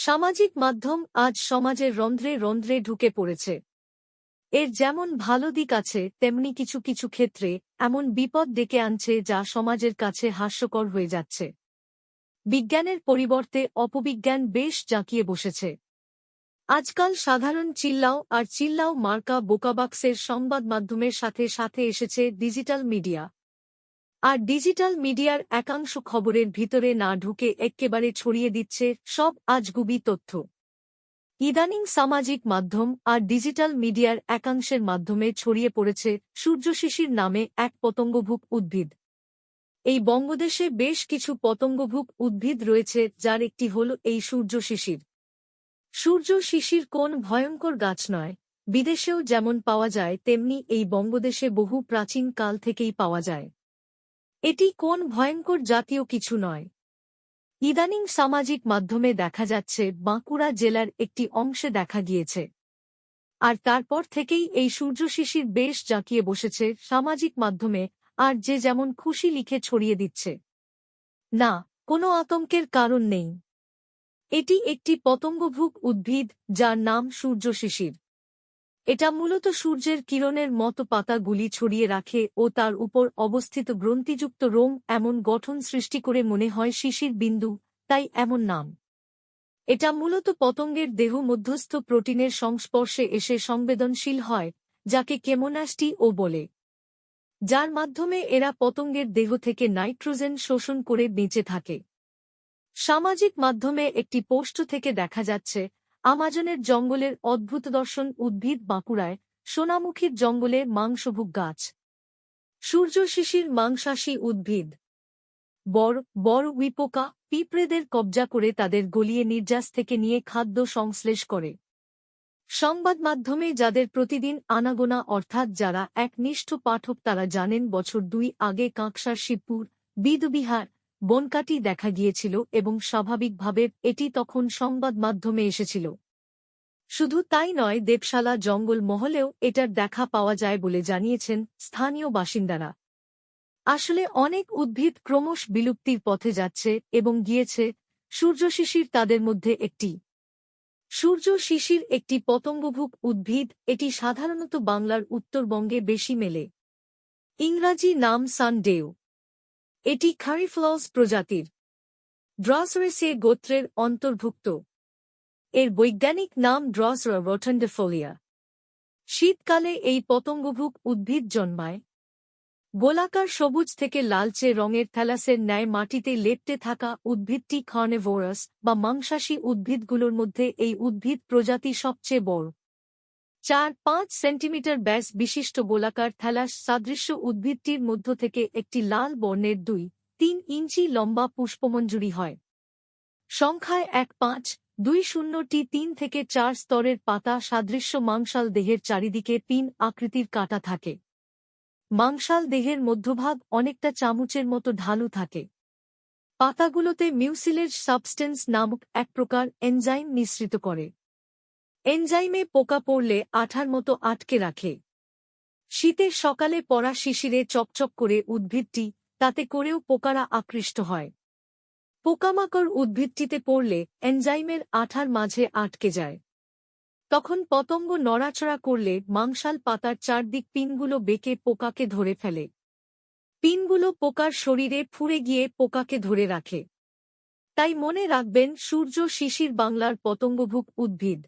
সামাজিক মাধ্যম আজ সমাজের রন্ধ্রে রন্ধ্রে ঢুকে পড়েছে। এর যেমন ভালো দিক আছে, তেমনি কিছু কিছু ক্ষেত্রে এমন বিপদ ডেকে আনছে যা সমাজের কাছে হাস্যকর হয়ে যাচ্ছে। বিজ্ঞানের পরিবর্তে অপবিজ্ঞান বেশ জাঁকিয়ে বসেছে। আজকাল সাধারণ চিল্লাও আর চিল্লাও মার্কা বোকাবাক্সের সংবাদ মাধ্যমের সাথে সাথে এসেছে ডিজিটাল মিডিয়া। আর ডিজিটাল মিডিয়ার একাংশ খবরের ভিতরে না ঢুকে এক্কেবারে ছড়িয়ে দিচ্ছে সব আজগুবি তথ্য। ইদানিং সামাজিক মাধ্যম আর ডিজিটাল মিডিয়ার একাংশের মাধ্যমে ছড়িয়ে পড়েছে সূর্যশিশির নামে এক পতঙ্গভুক উদ্ভিদ। এই বঙ্গদেশে বেশ কিছু পতঙ্গভুক উদ্ভিদ রয়েছে, যার একটি হল এই সূর্য শিশির সূর্য শিশির কোন ভয়ঙ্কর গাছ নয়। বিদেশেও যেমন পাওয়া যায়, তেমনি এই বঙ্গদেশে বহু প্রাচীন কাল থেকেই পাওয়া যায়। এটি কোন ভয়ঙ্কর জাতীয় কিছু নয়। ইদানিং সামাজিক মাধ্যমে দেখা যাচ্ছে, বাঁকুড়া জেলার একটি অংশে দেখা গিয়েছে। আর তারপর থেকেই এই সূর্যশিশির বেশ জাঁকিয়ে বসেছে সামাজিক মাধ্যমে, আর যে যেমন খুশি লিখে ছড়িয়ে দিচ্ছে। না, কোনো আতঙ্কের কারণ নেই। এটি একটি পতঙ্গভুক উদ্ভিদ, যার নাম সূর্যশিশির এটা মূলত সূর্যের কিরণের মতো পাতাগুলি ছড়িয়ে রাখে ও তার উপর অবস্থিত গ্রন্থিযুক্ত রোম এমন গঠন সৃষ্টি করে মনে হয় শিশির বিন্দু, তাই এমন নাম। এটা মূলত পতঙ্গের দেহ মধ্যস্থ প্রোটিনের সংস্পর্শে এসে সংবেদনশীল হয়, যাকে কেমোনাস্টি ও বলে। যার মাধ্যমে এরা পতঙ্গের দেহ থেকে নাইট্রোজেন শোষণ করে বেঁচে থাকে। সামাজিক মাধ্যমে একটি পোস্ট থেকে দেখা যাচ্ছে আমাজনের জঙ্গলের অদ্ভুত দর্শন উদ্ভিদ বাঁকুড়ায়, সোনামুখীর জঙ্গলে মাংসভুক গাছ। সূর্য শিশির মাংসাশী উদ্ভিদ। বড় বড় উইপোকা পিঁপড়েদের কবজা করে তাদের গলিয়ে নির্যাস থেকে নিয়ে খাদ্য সংশ্লেষ করে। সংবাদ মাধ্যমে যাদের প্রতিদিন আনাগোনা, অর্থাৎ যারা একনিষ্ঠ পাঠক তারা জানেন বছর দুই আগে কাঁকসার শিবপুর, বিদবিহার বনকাটি দেখা গিয়েছিল এবং স্বাভাবিকভাবে এটি তখন সংবাদ মাধ্যমে এসেছিল। শুধু তাই নয়, দেবশালা জঙ্গল মহলেও এটার দেখা পাওয়া যায় বলে জানিয়েছেন স্থানীয় বাসিন্দারা। আসলে অনেক উদ্ভিদ ক্রমশ বিলুপ্তির পথে যাচ্ছে এবং গিয়েছে সূর্যশিশির তাদের মধ্যে একটি। সূর্য শিশির একটি পতঙ্গভুক উদ্ভিদ, এটি সাধারণত বাংলার উত্তরবঙ্গে বেশি মেলে। ইংরাজি নাম সান সানডেও এটি খারিফলস প্রজাতির। ড্রসরেসে গোত্রের অন্তর্ভুক্ত। এর বৈজ্ঞানিক নাম ড্রসরা রোটন্ডেফোলিয়া। শীতকালে এই পতঙ্গভুক উদ্ভিদ জন্মায়। গোলাকার সবুজ থেকে লালচে রঙের থ্যালাসের ন্যায় মাটিতে লেপটে থাকা উদ্ভিদটি খর্নেভোরাস বা মাংসাশী উদ্ভিদগুলোর মধ্যে এই উদ্ভিদ প্রজাতি সবচেয়ে বড়। চার পাঁচ সেন্টিমিটার ব্যাস বিশিষ্ট গোলাকার থ্যালাস সাদৃশ্য উদ্ভিদটির মধ্য থেকে একটি লাল বর্ণের দুই, তিন ইঞ্চি লম্বা পুষ্পমঞ্জুরি হয়। সংখ্যায় এক পাঁচ, দুই শূন্যটি তিন থেকে চার স্তরের পাতা সাদৃশ্য মাংসাল দেহের চারিদিকে পিন আকৃতির কাটা থাকে। মাংসাল দেহের মধ্যভাগ অনেকটা চামচের মতো ঢালু থাকে। পাতাগুলোতে মিউসিলেজ সাবস্টেন্স নামক এক প্রকার এনজাইম মিশ্রিত করে। এনজাইমে পোকা পড়লে আঠার মতো আটকে রাখে। শীতের সকালে পড়া শিশিরে চকচক করে উদ্ভিদটি, তাতে করেও পোকারা আকৃষ্ট হয়। পোকামাকড় উদ্ভিদটিতে পড়লে এনজাইমের আঠার মাঝে আটকে যায়। তখন পতঙ্গ নড়াচড়া করলে মাংসাল পাতার চারদিক পিনগুলো বেঁকে পোকাকে ধরে ফেলে। পিনগুলো পোকার শরীরে ফুরে গিয়ে পোকাকে ধরে রাখে। তাই মনে রাখবেন, সূর্য শিশির বাংলার পতঙ্গভুক উদ্ভিদ।